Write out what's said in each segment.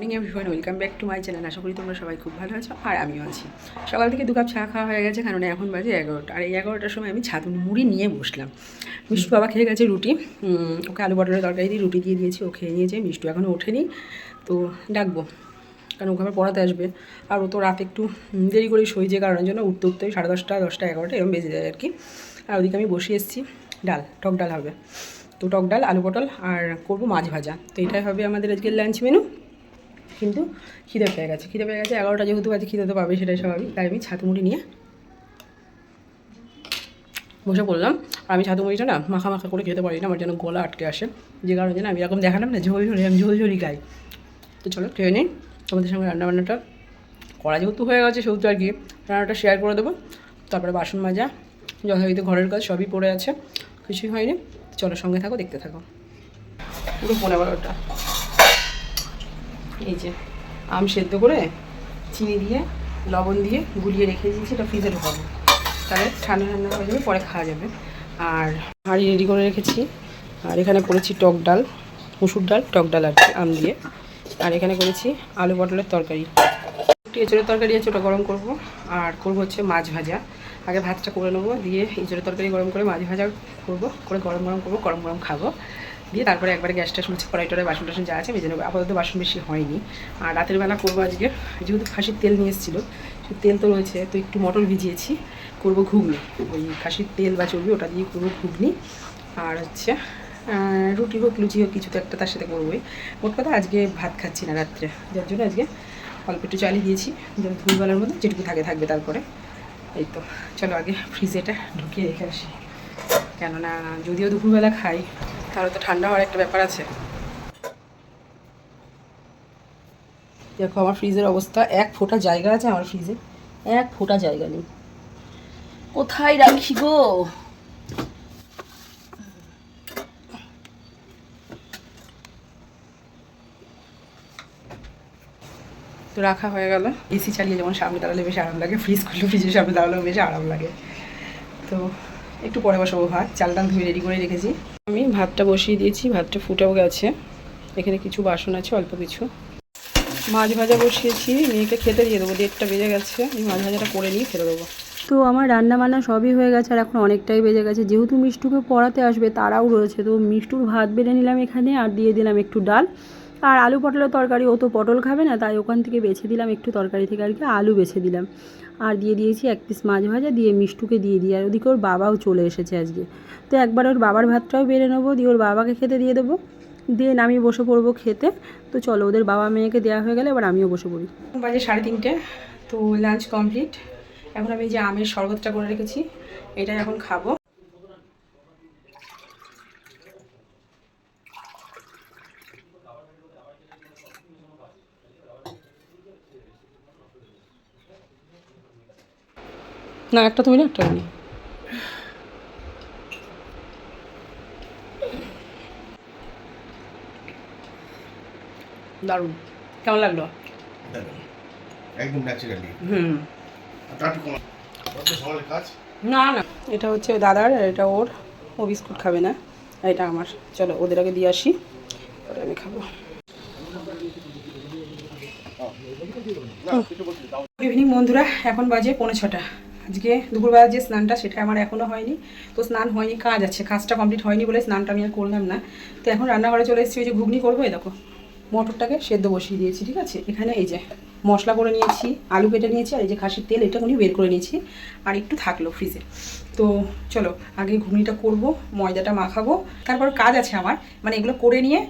Morning everyone welcome back to my channel আশা করি তোমরা সবাই খুব ভালো আছো আর আমিও আছি। সকাল থেকে দু কাপ চা খাওয়া হয়ে গেছে, কারণ এখন বাজে এগারোটা। আর এই এগারোটার সময় আমি ছাতু মুড়ি নিয়ে বসলাম। মিষ্টু বাবা খেয়ে গেছে রুটি। ওকে আলু পটলের তরকারি দিয়ে রুটি দিয়ে দিয়েছি, ও খেয়ে নিয়েছে। মিষ্টু এখনও ওঠেনি, তো ডাকবো, কারণ ওকে আবার পড়াতে আসবে। আর ও তো রাত একটু দেরি করে শোয় যে কারণের জন্য উঠতে উঠতে সাড়ে দশটা দশটা এগারোটা এরকম বেজে যায় আর কি আর ওদিকে আমি বসে এসেছি, ডাল, টক ডাল হবে। তো টক ডাল, আলু পটল, আর করব মাছ ভাজা। তো এটাই হবে আমাদের আজকের লাঞ্চ মেনু কিন্তু খিদে পেয়ে গেছে। খিদে পেয়ে গেছে, এগারোটা যেহেতু বাজে, খিদে তো পাবে সেটাই স্বাভাবিক। তাই আমি ছাতু মুড়ি নিয়ে বসে পড়লাম। আমি ছাতু মুড়িটা না মাখা মাখা করে খেতে পারি না, আমার যেন গলা আটকে আসে। যে কারণে যেন আমি এরকম দেখালাম না, ঝোল ঝোলি, আমি ঝোল ঝোলি খাই। তো চলো, খেয়ে নিই। তোমাদের সঙ্গে রান্নাবান্নাটা করা যেহেতু হয়ে গেছে, সেহেতু আর কি রান্নাটা শেয়ার করে দেবো। তারপরে বাসন মাজা যথারীতি ঘরের কাজ সবই পড়ে আছে, কিছুই হয়নি। চলো সঙ্গে থাকো, দেখতে থাকো। পুরো পনেরো বারোটা এই যে, আম সেদ্ধ করে চিনি দিয়ে, লবণ দিয়ে গুলিয়ে রেখে দিয়েছি, এটা ফ্রিজে ঢোকাবো। তাহলে ঠান্ডা ঠান্ডা হয়ে যাবে, পরে খাওয়া যাবে। আর হাঁড়ি রেডি করে রেখেছি। আর এখানে করেছি টক ডাল, মুসুর ডাল, টক ডাল আর আম দিয়ে। আর এখানে করেছি আলু পটলের তরকারি। একটু এঁচড়ের তরকারি আছে, ওটা গরম করব। আর করব হচ্ছে মাছ ভাজা। আগে ভাতটা করে নেব, দিয়ে এঁচড়ের তরকারি গরম করে মাছ ভাজা করব, করে গরম গরম করব, গরম গরম খাব। দিয়ে তারপরে একবারে গ্যাসটা শুনছি কড়াই টড়াই বাসন টাসন যা আছে ভেজে নেব। আপাতত বাসন বেশি হয়নি। আর রাতের বেলা করব আজকে, যেহেতু খাসির তেল নিয়ে এসেছিল সে তেল তো রয়েছে, তো একটু মটর ভিজিয়েছি। করব ঘুগনি, ওই খাসির তেল বা চর্বি ওটা দিয়ে করব ঘুগনি। আর হচ্ছে রুটি হোক, লুচি হোক, কিছু তো একটা তার সাথে করবোই। মোট কথা আজকে ভাত খাচ্ছি না রাত্রে, যার জন্য আজকে অল্প একটু চালিয়ে দিয়েছি, যেন দুপুরবেলার মধ্যে যেটুকু থাকে, থাকবে তারপরে। এই তো, চলো আগে ফ্রিজেটা ঢুকিয়ে রেখে আসি। কেননা যদিও দুপুরবেলা খাই তাহলে তো ঠান্ডা হওয়ার একটা ব্যাপার আছে। দেখো আমার ফ্রিজের অবস্থা এক ফোঁটা জায়গা আছে আমার ফ্রিজে এক ফোঁটা জায়গা নেই। কোথায় রাখি গো? তো রাখা হয়ে গেল। এসি চালিয়ে যেমন সামনে দাঁড়ালে বেশ আরাম লাগে ফ্রিজ খুললে ফ্রিজের সামনে দাঁড়ালেও বেশ আরাম লাগে। তো একটু পরে বসাবো ভাত চাল ডাল ধুয়ে রেডি করে রেখেছি। আমি ভাতটা বসিয়ে দিয়েছি, ভাতটা ফুটেও গেছে। এখানে কিছু বাসন আছে, অল্প কিছু। মাছ ভাজা বসিয়েছি, মেয়েকে খেতে দিয়ে দেবো, দেড়টা বেজে গেছে। আমি মাছ ভাজাটা করে নিয়ে ফেলে দেবো। তো আমার রান্না বান্না সবই হয়ে গেছে, আর এখন অনেকটাই বেজে গেছে। যেহেতু মিষ্টুকে পড়াতে আসবে, তারাও রয়েছে। তো মিষ্টুর ভাত বেড়ে নিলাম এখানে, আর দিয়ে দিলাম একটু ডাল। আর আলু পটলের তরকারি, ও তো পটল খাবে না, তাই ওখান থেকে বেছে দিলাম একটু তরকারি থেকে আর কি, আলু বেছে দিলাম। আর দিয়ে দিয়েছি এক পিস মাছ ভাজা, দিয়ে মিষ্টুকে দিয়ে দিই। আর ওদিকে ওর বাবাও চলে এসেছে আজকে। তো একবার ওর বাবার ভাতটাও বেড়ে নেব, দিয়ে ওর বাবাকে খেতে দিয়ে দেবো। দিয়ে আমি বসে পড়ব খেতে। তো চলো, ওদের বাবা মেয়েকে দেওয়া হয়ে গেলে, এবার আমিও বসে পড়ি। বাজে সাড়ে তিনটে। তো লাঞ্চ কমপ্লিট এখন আমি যে আমের শরবতটা করে রেখেছি, এটাই এখন খাব। না একটা তুমি না একটা আমি। দারুণ। কেমন লাগল? একদম ন্যাচারালি হুম। না না। এটা হচ্ছে দাদার আর এটা ওর। ও বিস্কুট খাবে না। আর এটা আমার। চলো ওদের আগে দিয়ে আসি। ওটা আমি খাব। গুড ইভিনিং বন্ধুরা। এখন বাজে পৌনে ছটা। আজকে দুপুরবেলা যে স্নানটা সেটা আমার এখনও হয়নি। তো স্নান হয়নি, কাজ আছে, কাজটা কমপ্লিট হয়নি বলে স্নানটা আমি আর করলাম না। তো এখন রান্নাঘরে চলে এসেছি, ওই যে ঘুগনি করব, এই দেখো, মটরটাকে সেদ্ধ বসিয়ে দিয়েছি, ঠিক আছে? এখানে এই যে মশলা করে নিয়েছি, আলু কেটে নিয়েছি, আর এই যে খাসির তেল, এটা উনি বের করে নিয়েছি, আর একটু থাকল ফ্রিজে তো চলো, আগে ঘুগনিটা করব, ময়দাটা মাখাবো, তারপর কাজ আছে আমার মানে এগুলো করে নিয়ে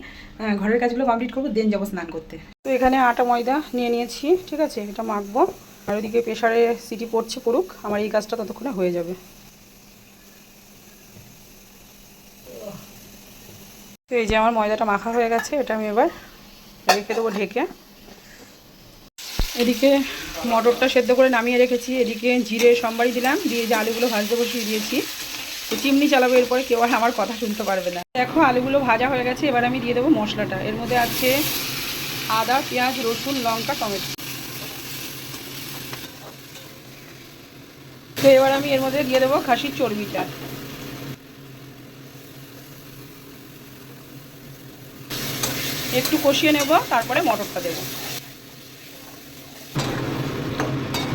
ঘরের কাজগুলো কমপ্লিট করব, দেন যাব স্নান করতে। তো এখানে আটা ময়দা নিয়ে নিয়েছি, ঠিক আছে? এটা মাখবো। আর ওদিকে প্রেশারে সিটি পড়ছে পড়ুক, আমার এই কাজটা ততক্ষণে হয়ে যাবে। তো এই যে আমার ময়দাটা মাখা হয়ে গেছে, এটা আমি এবার রেখে দেবো ঢেকে। এদিকে মটরটা সেদ্ধ করে নামিয়ে রেখেছি, এদিকে জিরে সম্বারি দিলাম, দিয়ে যে আলুগুলো ভাজতে বসিয়ে দিয়েছি। চিমনি চালাবো এরপরে কেউ আর আমার কথা শুনতে পারবে না। দেখো, আলুগুলো ভাজা হয়ে গেছে, এবার আমি দিয়ে দেবো মশলাটা। এর মধ্যে আছে আদা, পেঁয়াজ, রসুন, লঙ্কা, টমেটো। তো এবার আমি এর মধ্যে দিয়ে দেবো খাসির চর্বিটা। একটু কষিয়ে নেব, তারপরে মটরটা দেবো।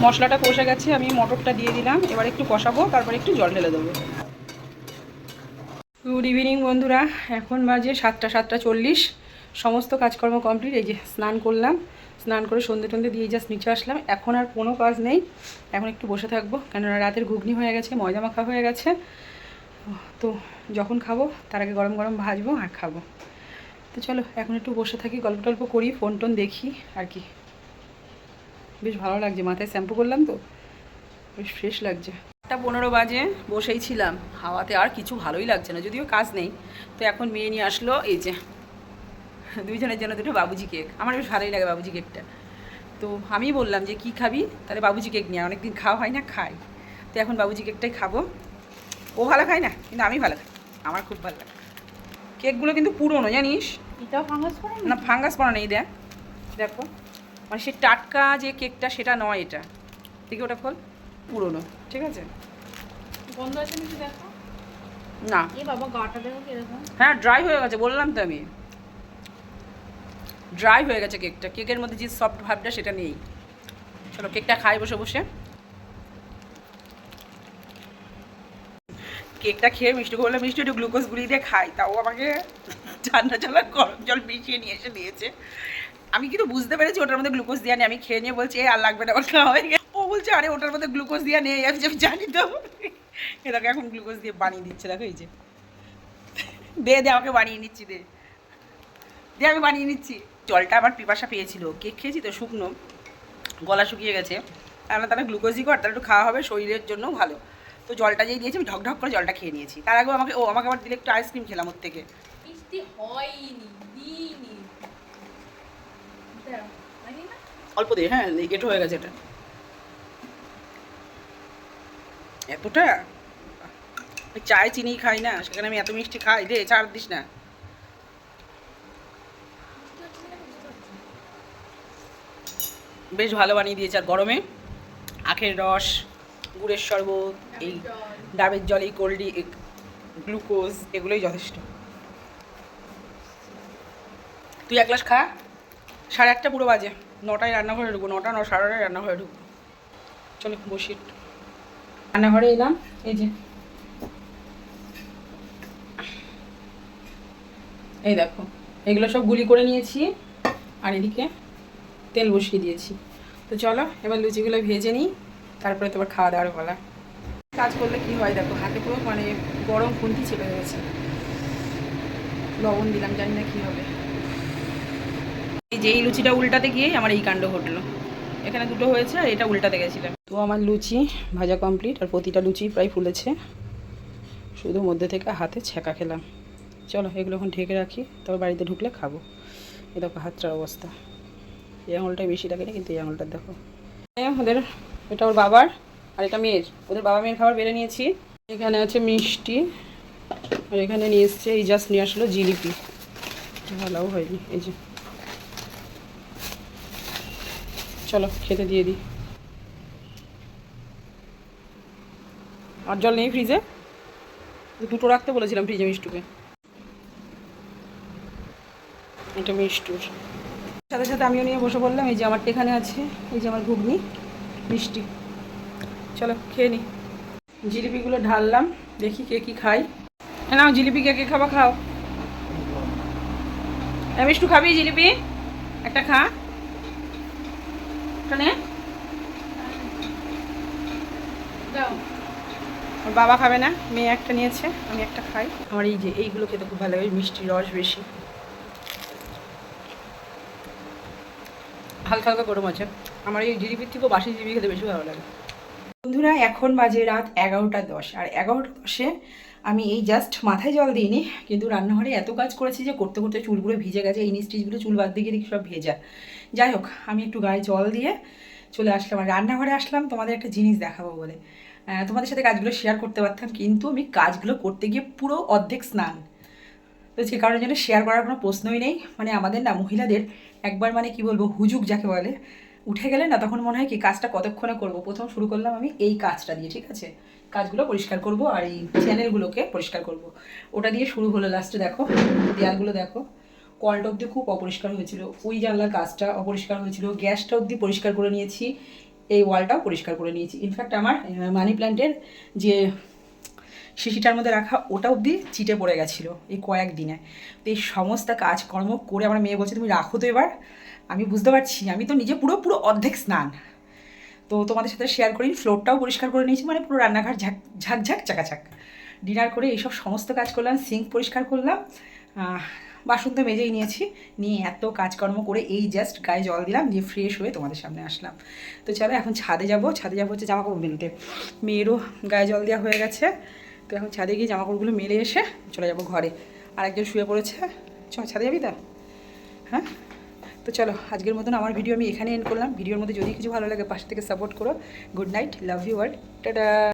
মশলাটা কষে গেছে, আমি মটরটা দিয়ে দিলাম। এবার একটু কষাবো, তারপরে একটু জল ঢেলে দেবো। গুড ইভিনিং বন্ধুরা। এখন বাজে সাতটা সাতটা চল্লিশ। সমস্ত কাজকর্ম কমপ্লিট এই যে স্নান করলাম। স্নান করে সন্ধে টন্ধে দিয়ে জাস্ট নিচে আসলাম। এখন আর কোনো কাজ নেই। এখন একটু বসে থাকব। কেননা রাতের ঘুগনি হয়ে গেছে, ময়দা মাখা হয়ে গেছে। তো যখন খাব, তার আগে গরম গরম ভাজবো আর খাব। তো চলো, এখন একটু বসে থাকি, গল্প টল্প করি, ফোন টোন দেখি আর কি। বেশ ভালো লাগছে, মাথায় শ্যাম্পু করলাম তো। বেশ ফ্রেশ লাগছে। একটা পনেরো বাজে, বসেই ছিলাম। হাওয়াতে আর কিছু ভালোই লাগছে না, যদিও কাজ নেই। তো এখন মেয়ে নিয়ে আসলো, এই যে। দুইজনের জন্য দুটো বাবুজি কেক। আমার বেশ ভালোই লাগে বাবুজি কেকটা। তো আমি বললাম যে কি খাবি? তাহলে বাবুজি কেক নিয়ে অনেকদিন খাওয়া হয় না খাই। তো এখন বাবুজি কেকটাই খাব। ও ভালো খায় না কিন্তু আমি ভালো খাই। আমার খুব ভালো লাগে। কেকগুলো কিন্তু পুরনো জানিস? এটাও ফাঙ্গাস করে না ফাঙ্গাস পড়া নেই দেখ। দেখো। মানে সে টাটকা যে কেকটা সেটা নয় এটা। দেখি ওটা খোল। পুরনো ঠিক আছে? গন্ধ আছে নাকি দেখো? না। এ বাবা গাটা দেখো কীরকম হ্যাঁ ড্রাই হয়ে গেছে বললাম তো আমি। ড্রাই হয়ে গেছে কেকটা। কেকের মধ্যে যে সফট ভাবটা সেটা নেই। চলো কেকটা খাই বসে বসে। কেকটা খেয়ে মিষ্টি করলে মিষ্টি একটু গ্লুকোজ গুলিয়ে দিয়ে খাই। তাও আমাকে ঠান্ডা আর গরম জল মিশিয়ে নিয়ে এসে দিয়েছে। আমি কিন্তু বুঝতে পেরেছি ওটার মধ্যে গ্লুকোজ নেই। আমি খেয়ে নিয়ে বলছি "এ, আর লাগবে না আমার খাওয়া হয়ে গেছে। ও বলছে আরে ওটার মধ্যে গ্লুকোজ দিয়ে নেই আমি আমি জানি তো। এটাকে এখন গ্লুকোজ দিয়ে বানিয়ে দিচ্ছে দেখো এই যে। দে দে আমাকে বানিয়ে নিচ্ছি দে। দে আমি বানিয়ে নিচ্ছি। জলটা আমার পিপাসা পেয়েছিল। কেক খেয়েছি তো? শুকনো। গলা শুকিয়ে গেছে। আমরা তাহলে গ্লুকোজই কর তাহলে একটু খাওয়া হবে শরীরের জন্য ভালো। তো জলটা যেই দিয়েছি আমি ঢকঢক করে জলটা খেয়ে নিয়েছি। তার আগেও আমাকে ও আমাকে আবার দিলে একটু আইসক্রিম খেলাম ওর থেকে। মিষ্টি হয়নি দিইনি। অল্প দে হ্যাঁ এটো হয়ে গেছে এটা। এতটা? চায় চিনি খাই না সেখানে আমি এত মিষ্টি খাই দে ছাড় দিস না। বেশ ভালো বানিয়ে দিয়েছে। আর গরমে আখের রস, গুড়ের শরবত, এই ডাবের জল, এই কোল্ড গ্লুকোজ এগুলোই যথেষ্ট। তুই এক গ্লাস খা। সাড়ে আটটা পুরো বাজে। নটায় রান্নাঘরে ঢুকবো। নটা ন সাড়ে নটায় রান্নাঘরে ঢুকবো। চলো বসি রান্নাঘরে এলাম। এই যে। এই দেখো। এগুলো সব গুলি করে নিয়েছি। আর এদিকে তেল বসিয়ে দিয়েছি। তো চলো, এবার লুচিগুলো ভেজে নিই, তারপরে তোমার খাওয়া দাওয়ার বলা কাজ করলে কি হয় দেখো, হাতে পুরো মানে গরম খুন্তি চেপে গেছে। লবণ দিলাম, জানি না কি হবে। যে এই লুচিটা উল্টাতে গিয়ে আমার এই কাণ্ড ঘটলো। এখানে দুটো হয়েছে আর এটা উল্টাতে গেছিলাম। তো আমার লুচি ভাজা কমপ্লিট আর প্রতিটা লুচি প্রায় ফুলেছে। শুধু মধ্যে থেকে হাতে ছ্যাঁকা খেলাম। চলো, এগুলো এখন ঢেকে রাখি তবে বাড়িতে ঢুকলে খাব। এ দেখো হাতটার অবস্থা। এই আঙুলটাই বেশি লাগে না, কিন্তু এই আঙুলটা দেখো। এই ওদের, এটা ওর বাবার, আর এটা মেয়ের। ওদের বাবা মেয়ের খাবার বেড়ে নিয়েছি। এখানে আছে মিষ্টি, আর এখানে নিয়ে এসছে, এই জাস্ট নিয়ে আসলো জিলিপি। ভালোও হয়নি, এই যে। চলো, খেতে দিয়ে দিই। আর জল নেই ফ্রিজে দুটো রাখতে বলেছিলাম ফ্রিজে মিষ্টুকে। এটা মিষ্টুর। সাথে সাথে আমিও নিয়ে বসে বললাম, এই যে আমারটা এখানে আছে, এই যে আমার ঘুগনি, মিষ্টি। চলো খেয়ে নিই জিলিপিগুলো ঢাললাম, দেখি কে কি খাই নাও, জিলিপি কে কে খাবা, খাও। আমি একটু খাবি জিলিপি? একটা খা। এখানে? বাবা খাবে না, মেয়ে একটা নিয়েছে, আমি একটা খাই। আমার এই যে, এইগুলো খেতে খুব ভালো লাগে মিষ্টি রস বেশি। হালকা হালকা গরম আছে। আমার এই জিলিপির থেকেও বাসি জিলিপি খেতে বেশি ভালো লাগে। বন্ধুরা, এখন বাজে রাত এগারোটা দশ, আর এগারোটা দশে আমি এই জাস্ট মাথায় জল দিইনি, কিন্তু রান্নাঘরে এত কাজ করেছি যে করতে করতে চুলগুলো ভিজে গেছে, এই স্টিচগুলো চুল বাদ দিয়ে দেখি সব ভেজা। যাই হোক, আমি একটু গায়ে জল দিয়ে চলে আসলাম, আর রান্নাঘরে আসলাম, তোমাদের একটা জিনিস দেখাবো বলে। তোমাদের সাথে কাজগুলো শেয়ার করতে পারতাম, কিন্তু আমি কাজগুলো করতে গিয়ে পুরো অর্ধেক স্নান। তো যে কারণের জন্য শেয়ার করার কোনো প্রশ্নই নেই। মানে আমাদের না মহিলাদের একবার মানে কি বলব, হুজুক যাকে বলে, উঠে গেলে না তখন মনে হয় কি কাজটা কতক্ষণে করব? প্রথম শুরু করলাম আমি এই কাজটা দিয়ে, ঠিক আছে? কাজগুলো পরিষ্কার করব আর এই চ্যানেলগুলোকে পরিষ্কার করব। ওটা দিয়ে শুরু হলো লাস্টে দেখো, দেয়ালগুলো দেখো। কলটা অবধি খুব অপরিষ্কার হয়েছিল। ওই জানলার কাজটা অপরিষ্কার হয়েছিল। গ্যাসটা অবধি পরিষ্কার করে নিয়েছি। এই ওয়ালটাও পরিষ্কার করে নিয়েছি। ইনফ্যাক্ট আমার মানি প্ল্যান্টের যে শিশিটার মধ্যে রাখা ওটা অবধি চিটে পড়ে গেছিল এই কয়েক দিনে। তো এই সমস্ত কাজকর্ম করে আমার মেয়ে বলছে, তুমি রাখো তো এবার। আমি বুঝতে পারছি আমি তো নিজে পুরো পুরো অর্ধেক স্নান। তো তোমাদের সাথে শেয়ার করি ফ্লোরটাও পরিষ্কার করে নিয়েছি মানে পুরো রান্নাঘর ঝাক ঝাকঝাক চাকাচাক। ডিনার করে এইসব সমস্ত কাজ করলাম সিঙ্ক পরিষ্কার করলাম বাসন তো মেজেই নিয়েছি, নিয়ে এত কাজকর্ম করে এই জাস্ট গায়ে জল দিলাম, দিয়ে ফ্রেশ হয়ে তোমাদের সামনে আসলাম। তো চলো এখন ছাদে যাব, ছাদে যাব হচ্ছে জামা কাপড় মেলতে মেয়েরও গায়ে জল দেওয়া হয়ে গেছে। তো এখন ছাদে গিয়ে জামা কাপড়গুলো মেলে এসে চলে যাব ঘরে। আর একজন শুয়ে পড়েছে। চ ছাদে যাবি তা? হ্যাঁ? তো চলো, আজকের মতন আমার ভিডিও আমি এখানে এন্ড করলাম। ভিডিওর মধ্যে যদি কিছু ভালো লাগে, পাশ থেকে সাপোর্ট করো। Good night love you word tata!